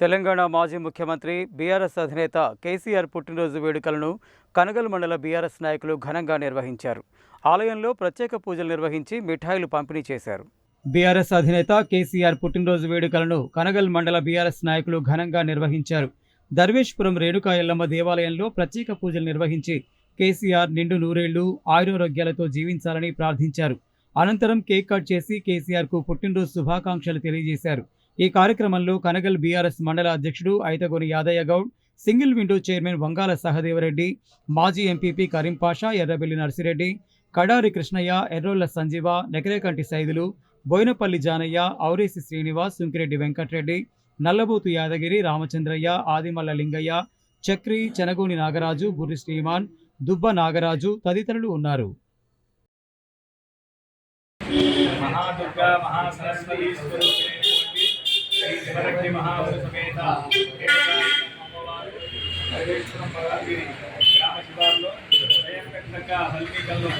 తెలంగాణ మాజీ ముఖ్యమంత్రి బీఆర్ఎస్ అధినేత కేసీఆర్ పుట్టినరోజు వేడుకలను కనగల్ మండల బీఆర్ఎస్ నాయకులు ఘనంగా నిర్వహించారు. ఆలయంలో ప్రత్యేక పూజలు నిర్వహించి మిఠాయిలు పంపిణీ చేశారు. బీఆర్ఎస్ అధినేత కేసీఆర్ పుట్టినరోజు వేడుకలను కనగల్ మండల బీఆర్ఎస్ నాయకులు ఘనంగా నిర్వహించారు. దర్వేష్పురం రేణుకా ఎల్లమ్మ దేవాలయంలో ప్రత్యేక పూజలు నిర్వహించి కేసీఆర్ నిండు నూరేళ్ళు ఆయురారోగ్యాలతో జీవించాలని ప్రార్థించారు. అనంతరం కేక్ కట్ చేసి కేసీఆర్కు పుట్టినరోజు శుభాకాంక్షలు తెలియజేశారు. ఈ కార్యక్రమంలో కనగల్ బీఆర్ఎస్ మండల అధ్యక్షుడు Aithagoni Yadaiah Goud single window chairman Vangala Sahadevareddy మాజీ ఎంపీపీ కరీం పాషా ఎర్రబెల్లి నర్సిరెడ్డి కడారి కృష్ణయ్య ఎర్రోళ్ళ సంజీవ నెకరేకంటి సైదులు బోయినపల్లి జానయ్య ఔరేసి శ్రీనివాస్ సుంకిరెడ్డి వెంకట్రెడ్డి నల్లబోతు యాదగిరి రామచంద్రయ్య ఆదిమల్ల లింగయ్య చక్రి చెనగోని నాగరాజు బుర్రి శ్రీమాన్ దుబ్బ నాగరాజు తదితరులు ఉన్నారు. మహాదుర్గా మహాసరస్వతి శ్రీ శివరక్తి మహాబలి సమేత అమ్మవారు సర్వేశ్వరం పరాగిరి గ్రామ శివార్లో స్వయం వ్యక్తంగా హల్మీకల్లో